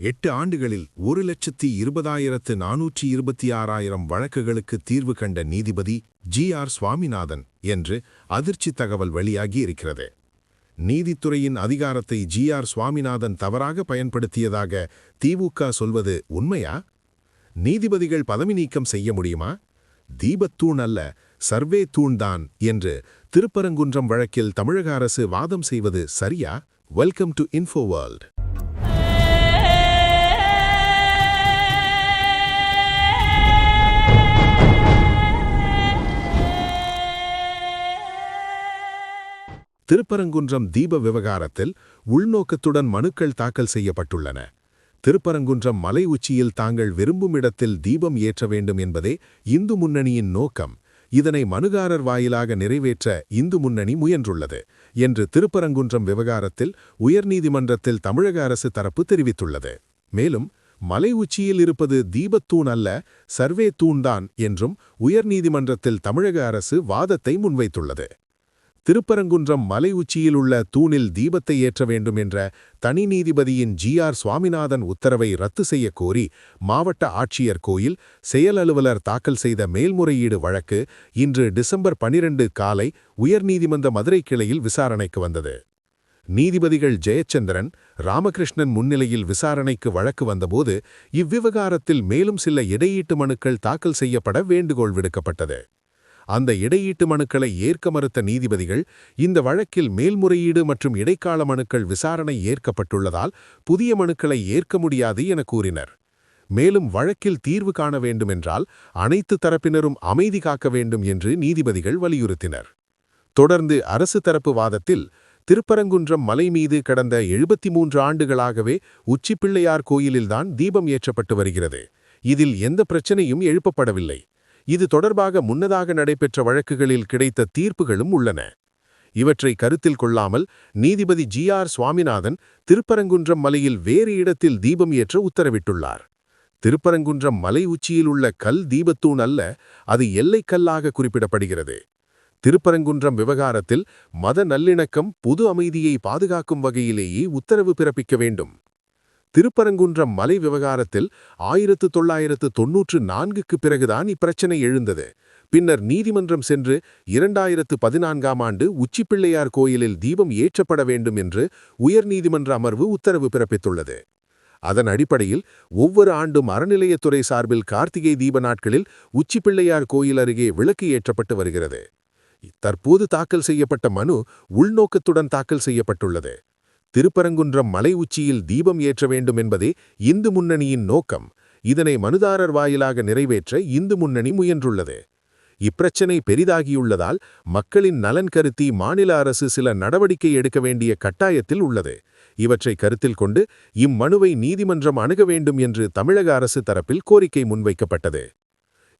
எட்டு ஆண்டுகளில் ஒரு லட்சத்தி இருபதாயிரத்து நானூற்றி இருபத்தி ஆறாயிரம் வழக்குகளுக்கு தீர்வு கண்ட நீதிபதி ஜி ஆர் சுவாமிநாதன் என்று அதிர்ச்சி தகவல் வெளியாகி இருக்கிறது. நீதித்துறையின் அதிகாரத்தை ஜி ஆர் சுவாமிநாதன் தவறாக பயன்படுத்தியதாக திமுக சொல்வது உண்மையா? நீதிபதிகள் பதவி நீக்கம் செய்ய முடியுமா? தீபத்தூண் அல்ல சர்வே தூண்தான் என்று திருப்பரங்குன்றம் வழக்கில் தமிழக அரசு வாதம் செய்வது சரியா? Welcome to Info World Thiruparankundram தீப விவகாரத்தில் உள்நோக்கத்துடன் மனுக்கள் தாக்கல் செய்யப்பட்டுள்ளன. திருப்பரங்குன்றம் மலை உச்சியில் தாங்கள் விரும்பும் இடத்தில் தீபம் ஏற்ற வேண்டும் என்பதே இந்து முன்னணியின் நோக்கம். இதனை மனுகாரர் வாயிலாக நிறைவேற்ற இந்து முன்னணி முயன்றுள்ளது என்று திருப்பரங்குன்றம் விவகாரத்தில் உயர்நீதிமன்றத்தில் தமிழக அரசு தரப்பு தெரிவித்துள்ளது. மேலும் மலை உச்சியில் இருப்பது தீபத்தூண் அல்ல சர்வே தூண்தான் என்றும் உயர்நீதிமன்றத்தில் தமிழக அரசு வாதத்தை முன்வைத்துள்ளது. திருப்பரங்குன்றம் மலை உச்சியில் உள்ள தூணில் தீபத்தை ஏற்ற வேண்டும் என்ற தனி நீதிபதியின் ஜி ஆர் சுவாமிநாதன் உத்தரவை ரத்து செய்ய கோரி மாவட்ட ஆட்சியர் கோயில் செயல் அலுவலர் தாக்கல் செய்த மேல்முறையீடு வழக்கு இன்று டிசம்பர் பனிரெண்டு காலை உயர்நீதிமன்ற மதுரை கிளையில் விசாரணைக்கு வந்தது. நீதிபதிகள் ஜெயச்சந்திரன் ராமகிருஷ்ணன் முன்னிலையில் விசாரணைக்கு வழக்கு வந்தபோது இவ்விவகாரத்தில் மேலும் சில இடையீட்டு மனுக்கள் தாக்கல் செய்யப்பட வேண்டுகோள் விடுக்கப்பட்டது. அந்த இடையீட்டு மனுக்களை ஏற்க மறுத்த நீதிபதிகள் இந்த வழக்கில் மேல்முறையீடு மற்றும் இடைக்கால மனுக்கள் விசாரணை ஏற்கப்பட்டுள்ளதால் புதிய மனுக்களை ஏற்க முடியாது என கூறினர். மேலும் வழக்கில் தீர்வு காண வேண்டுமென்றால் அனைத்து தரப்பினரும் அமைதி காக்க வேண்டும் என்று நீதிபதிகள் வலியுறுத்தினர். தொடர்ந்து அரசு தரப்பு வாதத்தில் திருப்பரங்குன்றம் மலை மீது கடந்த எழுபத்தி மூன்று ஆண்டுகளாகவே உச்சிப்பிள்ளையார் கோயிலில்தான் தீபம் ஏற்றப்பட்டு வருகிறது. இதில் எந்த பிரச்சனையும் எழுப்பப்படவில்லை. இது தொடர்பாக முன்னதாக நடைபெற்ற வழக்குகளில் கிடைத்த தீர்ப்புகளும் உள்ளன. இவற்றை கருத்தில் கொள்ளாமல் நீதிபதி ஜி ஆர் சுவாமிநாதன் திருப்பரங்குன்றம் மலையில் வேறு இடத்தில் தீபம் ஏற்ற உத்தரவிட்டுள்ளார். திருப்பரங்குன்றம் மலை உச்சியில் உள்ள கல் தீபத்தூண் அல்ல அது எல்லைக்கல்லாக குறிப்பிடப்படுகிறது. திருப்பரங்குன்றம் விவகாரத்தில் மத நல்லிணக்கம் பொது அமைதியை பாதுகாக்கும் வகையிலேயே உத்தரவு பிறப்பிக்க வேண்டும். திருப்பரங்குன்றம் மலை விவகாரத்தில் ஆயிரத்து தொள்ளாயிரத்து தொன்னூற்று நான்குக்கு பிறகுதான் இப்பிரச்சனை எழுந்தது. பின்னர் நீதிமன்றம் சென்று இரண்டாயிரத்து பதினான்காம் ஆண்டு உச்சிப்பிள்ளையார் கோயிலில் தீபம் ஏற்றப்பட வேண்டும் என்று உயர்நீதிமன்ற அமர்வு உத்தரவு பிறப்பித்துள்ளது. அதன் அடிப்படையில் ஒவ்வொரு ஆண்டும் அறநிலையத்துறை சார்பில் கார்த்திகை தீப நாட்களில் உச்சிப்பிள்ளையார் கோயில் அருகே விளக்கு ஏற்றப்பட்டு வருகிறது. தற்போது தாக்கல் செய்யப்பட்ட மனு உள்நோக்கத்துடன் தாக்கல் செய்யப்பட்டுள்ளது. திருப்பரங்குன்றம் மலை உச்சியில் தீபம் ஏற்ற வேண்டும் என்பதே இந்து முன்னணியின் நோக்கம். இதனை மனுதாரர் வாயிலாக நிறைவேற்ற இந்து முன்னணி முயன்றுள்ளது. இப்பிரச்சினை பெரிதாகியுள்ளதால் மக்களின் நலன் கருத்தி மாநில அரசு சில நடவடிக்கை எடுக்க வேண்டிய கட்டாயத்தில் உள்ளது. இவற்றை கருத்தில் கொண்டு இம்மனுவை நீதிமன்றம் அணுக வேண்டும் என்று தமிழக அரசு தரப்பில் கோரிக்கை முன்வைக்கப்பட்டது.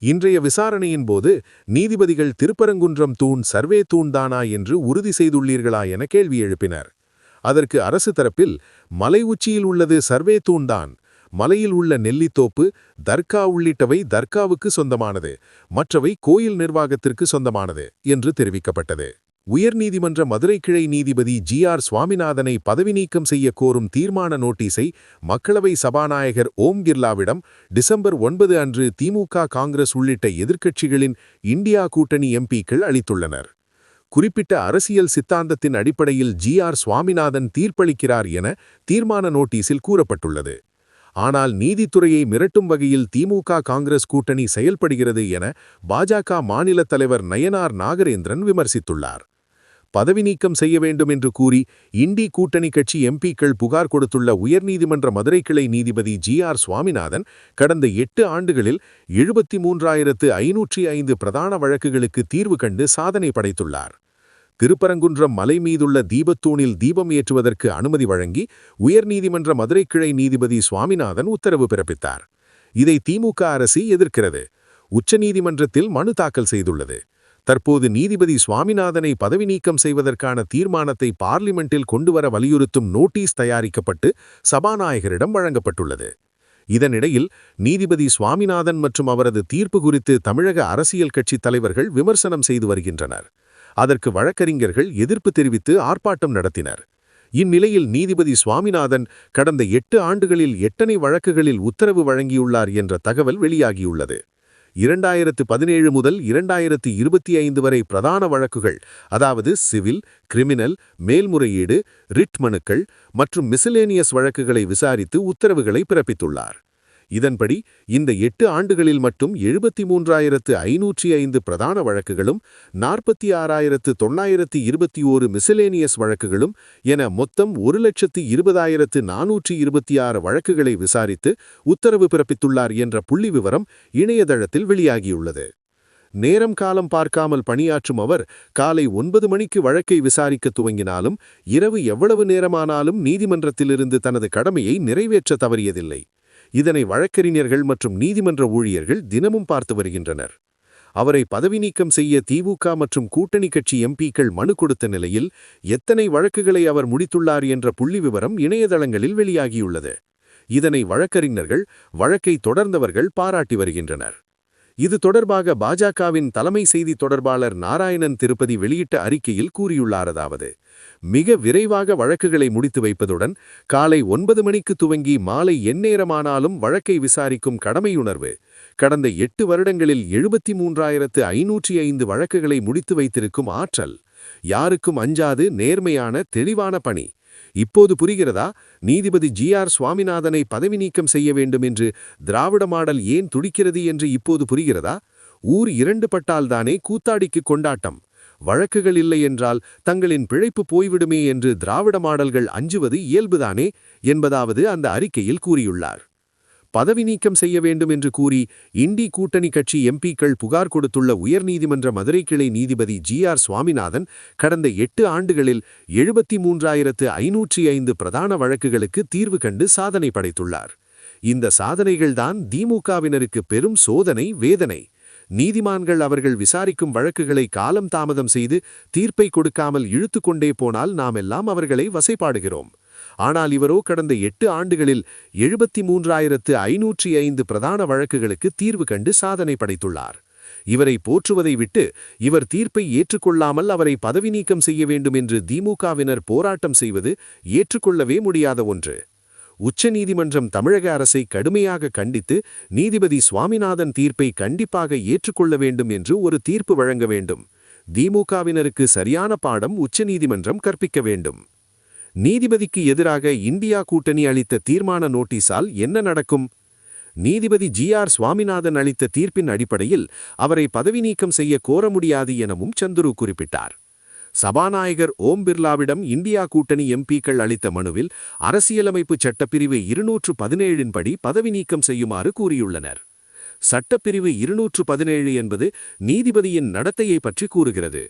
இன்றைய விசாரணையின் போது நீதிபதிகள் திருப்பரங்குன்றம் தூண் சர்வே தூண்தானா என்று உறுதி செய்துள்ளீர்களா என கேள்வி எழுப்பினர். அதற்கு அரசு தரப்பில் மலை உச்சியில் உள்ளது சர்வே தூண்தான். மலையில் உள்ள நெல்லித்தோப்பு தர்கா உள்ளிட்டவை தர்காவுக்கு சொந்தமானது. மற்றவை கோயில் நிர்வாகத்திற்கு சொந்தமானது என்று தெரிவிக்கப்பட்டது. உயர்நீதிமன்ற மதுரை கிளை நீதிபதி ஜி ஆர் சுவாமிநாதனை பதவி நீக்கம் செய்ய கோரும் தீர்மான நோட்டீஸை மக்களவை சபாநாயகர் ஓம் கிர்லாவிடம் டிசம்பர் ஒன்பது அன்று திமுக காங்கிரஸ் உள்ளிட்ட எதிர்க்கட்சிகளின் இந்தியா கூட்டணி எம்பிக்கள் அளித்துள்ளனர். குறிப்பிட்ட அரசியல் சித்தாந்தத்தின் அடிப்படையில் ஜி ஆர் சுவாமிநாதன் தீர்ப்பளிக்கிறார் என தீர்மான நோட்டீஸில் கூறப்பட்டுள்ளது. ஆனால் நீதித்துறையை மிரட்டும் வகையில் திமுக காங்கிரஸ் கூட்டணி செயல்படுகிறது என பாஜக மாநில தலைவர் நயனார் நாகரேந்திரன் விமர்சித்துள்ளார். பதவி நீக்கம் செய்ய வேண்டும் என்று கூறி இண்டி கூட்டணி கட்சி எம்பிக்கள் புகார் கொடுத்துள்ள உயர்நீதிமன்ற மதுரை கிளை நீதிபதி ஜி ஆர் சுவாமிநாதன் கடந்த எட்டு ஆண்டுகளில் எழுபத்தி மூன்றாயிரத்து ஐநூற்றி ஐந்து பிரதான வழக்குகளுக்கு தீர்வு கண்டு சாதனை படைத்துள்ளார். திருப்பரங்குன்றம் மலை மீதுள்ள தீபத்தூணில் தீபம் ஏற்றுவதற்கு அனுமதி வழங்கி உயர்நீதிமன்ற மதுரை கிளை நீதிபதி சுவாமிநாதன் உத்தரவு பிறப்பித்தார். இதை திமுக அரசு எதிர்க்கிறது. உச்சநீதிமன்றத்தில் மனு தாக்கல் செய்துள்ளது. தற்போது நீதிபதி சுவாமிநாதனை பதவி நீக்கம் செய்வதற்கான தீர்மானத்தை பார்லிமெண்டில் கொண்டுவர வலியுறுத்தும் நோட்டீஸ் தயாரிக்கப்பட்டு சபாநாயகரிடம் வழங்கப்பட்டுள்ளது. இதனிடையில் நீதிபதி சுவாமிநாதன் மற்றும் அவரது தீர்ப்பு குறித்து தமிழக அரசியல் கட்சித் தலைவர்கள் விமர்சனம் செய்து வருகின்றனர். அதற்கு வழக்கறிஞர்கள் எதிர்ப்பு தெரிவித்து ஆர்ப்பாட்டம் நடத்தினர். இந்நிலையில் நீதிபதி சுவாமிநாதன் கடந்த எட்டு ஆண்டுகளில் எட்டனை வழக்குகளில் உத்தரவு வழங்கியுள்ளார் என்ற தகவல் வெளியாகியுள்ளது. இரண்டாயிரத்து பதினேழு முதல் இரண்டாயிரத்து இருபத்தி ஐந்து வரை பிரதான வழக்குகள் அதாவது சிவில் கிரிமினல் மேல்முறையீடு ரிட் மனுக்கள் மற்றும் மிசிலேனியஸ் வழக்குகளை விசாரித்து உத்தரவுகளை பிறப்பித்துள்ளார். இதன்படி இந்த எட்டு ஆண்டுகளில் மட்டும் எழுபத்தி மூன்றாயிரத்து ஐநூற்றி ஐந்து பிரதான வழக்குகளும் நாற்பத்தி ஆறாயிரத்து தொள்ளாயிரத்து இருபத்தி ஓரு மிசிலேனியஸ் வழக்குகளும் என மொத்தம் ஒரு லட்சத்து இருபதாயிரத்து நானூற்றி இருபத்தி ஆறு வழக்குகளை விசாரித்து உத்தரவு பிறப்பித்துள்ளார் என்ற புள்ளி விவரம் இணையதளத்தில் வெளியாகியுள்ளது. நேரம் காலம் பார்க்காமல் பணியாற்றும் அவர் காலை ஒன்பது மணிக்கு வழக்கை விசாரிக்க துவங்கினாலும் இரவு எவ்வளவு நேரமானாலும் நீதிமன்றத்திலிருந்து தனது கடமையை நிறைவேற்ற தவறியதில்லை. இதனை வழக்கறிஞர்கள் மற்றும் நீதிமன்ற ஊழியர்கள் தினமும் பார்த்து வருகின்றனர். அவரை பதவி நீக்கம் செய்ய திமுக மற்றும் கூட்டணி கட்சி எம்பிக்கள் மனு கொடுத்த நிலையில் எத்தனை வழக்குகளை அவர் முடித்துள்ளார் என்ற புள்ளி விவரம் இணையதளங்களில் வெளியாகியுள்ளது. இதனை வழக்கறிஞர்கள் வழக்கை தொடர்ந்தவர்கள் பாராட்டி வருகின்றனர். இது தொடர்பாக பாஜகவின் தலைமை செய்தி தொடர்பாளர் நாராயணன் திருப்பதி வெளியிட்ட அறிக்கையில் கூறியுள்ளாரதாவது மிக விரைவாக வழக்குகளை முடித்து வைப்பதுடன் காலை ஒன்பது மணிக்கு துவங்கி மாலை எந்நேரமானாலும் வழக்கை விசாரிக்கும் கடமையுணர்வு. கடந்த எட்டு வருடங்களில் எழுபத்தி மூன்றாயிரத்து ஐநூற்றி ஐந்து வழக்குகளை முடித்து வைத்திருக்கும் ஆற்றல். யாருக்கும் அஞ்சாது நேர்மையான தெளிவான பணி. இப்போது புரிகிறதா? நீதிபதி ஜி ஆர் சுவாமிநாதனை பதவி நீக்கம் செய்ய வேண்டும் என்று திராவிட மாடல் ஏன் துடிக்கிறது என்று இப்போது புரிகிறதா? ஊர் இரண்டு பட்டால்தானே கூத்தாடிக்கு கொண்டாட்டம். வழக்குகள் இல்லை என்றால் தங்களின் பிழைப்பு போய்விடுமே என்று திராவிட மாடல்கள் அஞ்சுவது இயல்புதானே என்பதாவது அந்த அறிக்கையில் கூறியுள்ளார். பதவி நீக்கம் செய்ய வேண்டும் என்று கூறி இண்டி கூட்டணி கட்சி எம்பிக்கள் புகார் கொடுத்துள்ள உயர்நீதிமன்ற மதுரை கிளை நீதிபதி ஜி ஆர் சுவாமிநாதன் கடந்த எட்டு ஆண்டுகளில் எழுபத்தி மூன்றாயிரத்து ஐநூற்றி ஐந்து பிரதான வழக்குகளுக்கு தீர்வு கண்டு சாதனை படைத்துள்ளார். இந்த சாதனைகள்தான் திமுகவினருக்கு பெரும் சோதனை வேதனை. நீதிமான்கள் அவர்கள் விசாரிக்கும் வழக்குகளை காலம் தாமதம் செய்து தீர்ப்பை கொடுக்காமல் இழுத்து கொண்டே போனால் நாமெல்லாம் அவர்களை வசைப்பாடுகிறோம் ஆனால் இவரோ கடந்த எட்டு ஆண்டுகளில் எழுபத்தி மூன்றாயிரத்து ஐநூற்றி ஐந்து பிரதான வழக்குகளுக்கு தீர்வு கண்டு சாதனை படைத்துள்ளார். இவரை போற்றுவதை விட்டு இவர் தீர்ப்பை ஏற்றுக்கொள்ளாமல் அவரை பதவி நீக்கம் செய்ய வேண்டும் என்று திமுகவினர் போராட்டம் செய்வது ஏற்றுக்கொள்ளவே முடியாத ஒன்று. உச்சநீதிமன்றம் தமிழக அரசை கடுமையாக கண்டித்து நீதிபதி சுவாமிநாதன் தீர்ப்பை கண்டிப்பாக ஏற்றுக்கொள்ள வேண்டும் என்று ஒரு தீர்ப்பு வழங்க வேண்டும். திமுகவினருக்கு சரியான பாடம் உச்சநீதிமன்றம் கற்பிக்க வேண்டும். நீதிபதிக்கு எதிராக இந்தியா கூட்டணி அளித்த தீர்மான நோட்டீஸால் என்ன நடக்கும்? நீதிபதி ஜி ஆர் சுவாமிநாதன் அளித்த தீர்ப்பின் அடிப்படையில் அவரை பதவி நீக்கம் செய்ய கோர முடியாது எனவும் சந்துரு குறிப்பிட்டார். சபாநாயகர் ஓம் பிர்லாவிடம் இந்தியா கூட்டணி எம்பிக்கள் அளித்த மனுவில் அரசியலமைப்பு சட்டப்பிரிவு இருநூற்று பதினேழின் படி பதவி நீக்கம் செய்யுமாறு கூறியுள்ளனர். சட்டப்பிரிவு இருநூற்று பதினேழு என்பது நீதிபதியின் நடத்தையை பற்றி கூறுகிறது.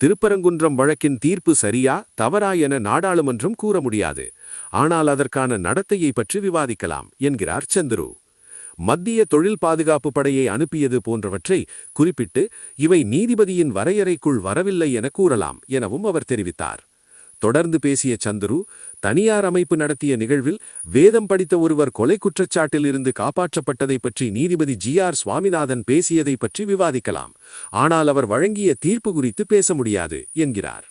திருப்பரங்குன்றம் வழக்கின் தீர்ப்பு சரியா தவறா என நாடாளுமன்றம் கூற முடியாது. ஆனால் அதற்கான நடத்தையை பற்றி விவாதிக்கலாம் என்கிறார் சந்துரு. மத்திய தொழில் பாதுகாப்பு படையை அனுப்பியது போன்றவற்றை குறிப்பிட்டு இவை நீதிபதியின் வரையறைக்குள் வரவில்லை என கூறலாம் எனவும் அவர் தெரிவித்தார். தொடர்ந்து பேசிய சந்துரு தனியார் அமைப்பு நடத்திய நிகழ்வில் வேதம் படித்த ஒருவர் கொலை குற்றச்சாட்டில் இருந்து காப்பாற்றப்பட்டதை பற்றி நீதிபதி ஜி ஆர் சுவாமிநாதன் பேசியதை பற்றி விவாதிக்கலாம். ஆனால் அவர் வழங்கிய தீர்ப்பு குறித்து பேச முடியாது என்கிறார்.